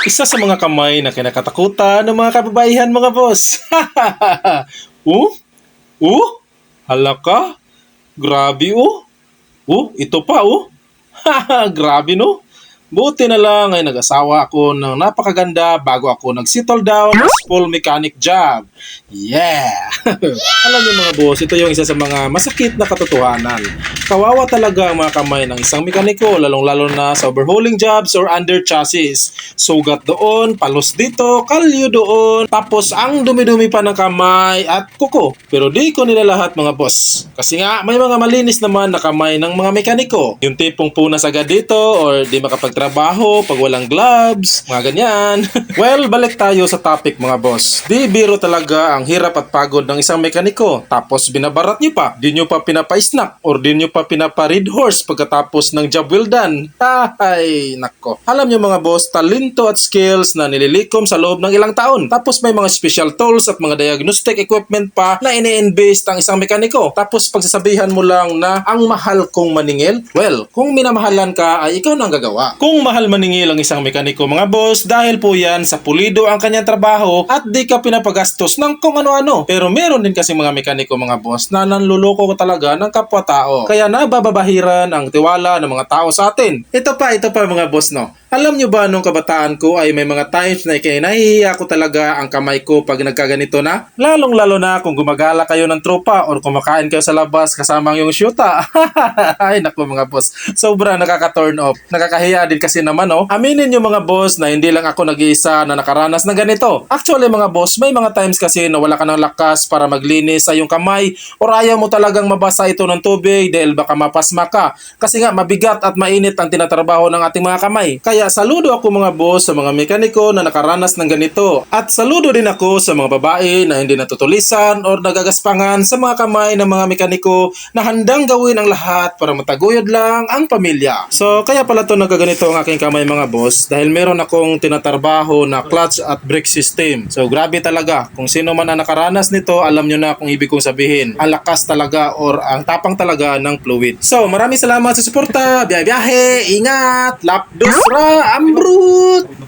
Isa sa mga kamay na kinakatakutan ng mga kababaihan mga boss. oh? Oh? Hala ka? Grabe oh. Oh, ito pa oh. Grabe no. Buti na lang ay nag-asawa ako ng napakaganda bago ako nag-settle down as full mechanic job. Yeah! Alam niyo mga boss, ito yung isa sa mga masakit na katotohanan. Kawawa talaga ang mga kamay ng isang mekaniko, lalong-lalo na sa overhauling jobs or under chassis. Sugat doon, palos dito, kalyo doon, tapos ang dumi-dumi pa ng kamay at kuko. Pero di ko nila lahat mga boss. Kasi nga, may mga malinis naman na kamay ng mga mekaniko. Yung tipong punas agad dito or di makapagtrabaho pag walang gloves, mga ganyan. well, balik tayo sa topic mga boss. Di biro talaga ang hirap at pagod ng isang mekaniko. Tapos binabarat nyo pa. Di nyo pa pinapa-snack or di nyo pa pinapa-read horse pagkatapos ng job well done. Ay, nako. Alam nyo mga boss, talento at skills na nililikom sa loob ng ilang taon. Tapos may mga special tools at mga diagnostic equipment pa na ini-invest ang isang mekaniko. Tapos pagsasabihan mo lang na ang mahal kong maningil, well, kung minamahalan ka ay ikaw nang gagawa. Kung mahal maningil ang isang mekaniko mga boss, dahil po yan sa pulido ang kanyang trabaho at di ka pinapagastos ng kung ano-ano. Pero meron din kasi mga mekaniko mga boss na nanluloko ko talaga ng kapwa-tao. Kaya nabababahiran ang tiwala ng mga tao sa atin. Ito pa, ito pa mga boss no. Alam nyo ba nung kabataan ko ay may mga times na kaya nahihiya ko talaga ang kamay ko pag nagkaganito na? Lalong lalo na kung gumagala kayo ng tropa or kumakain kayo sa labas kasama ang yung syuta. ay naku mga boss, sobra nakaka-turn off. Nakakahiya din kasi naman oh. Aminin nyo mga boss na hindi lang ako nag-iisa na nakaranas ng ganito. Actually mga boss, may mga times kasi na wala ka ng lakas para maglinis sa iyong kamay or ayaw mo talagang mabasa ito ng tubig dahil baka mapasma ka. Kasi nga mabigat at mainit ang tinatrabaho ng ating mga kamay. Kaya saludo ako mga boss sa mga mekaniko na nakaranas ng ganito. At saludo din ako sa mga babae na hindi natutulisan or nagagaspangan sa mga kamay ng mga mekaniko na handang gawin ang lahat para mataguyod lang ang pamilya. So kaya pala to nagaganito ang aking kamay mga boss dahil meron akong tinatrabaho na clutch at brake system. So grabe talaga. Kung sino man ang nakaranas nito, alam nyo na kung ibig kong sabihin. Ang lakas talaga or ang tapang talaga ng fluid. So maraming salamat sa suporta. Biyahe-biyahe. Ingat. Lapdos ra. Ambrut.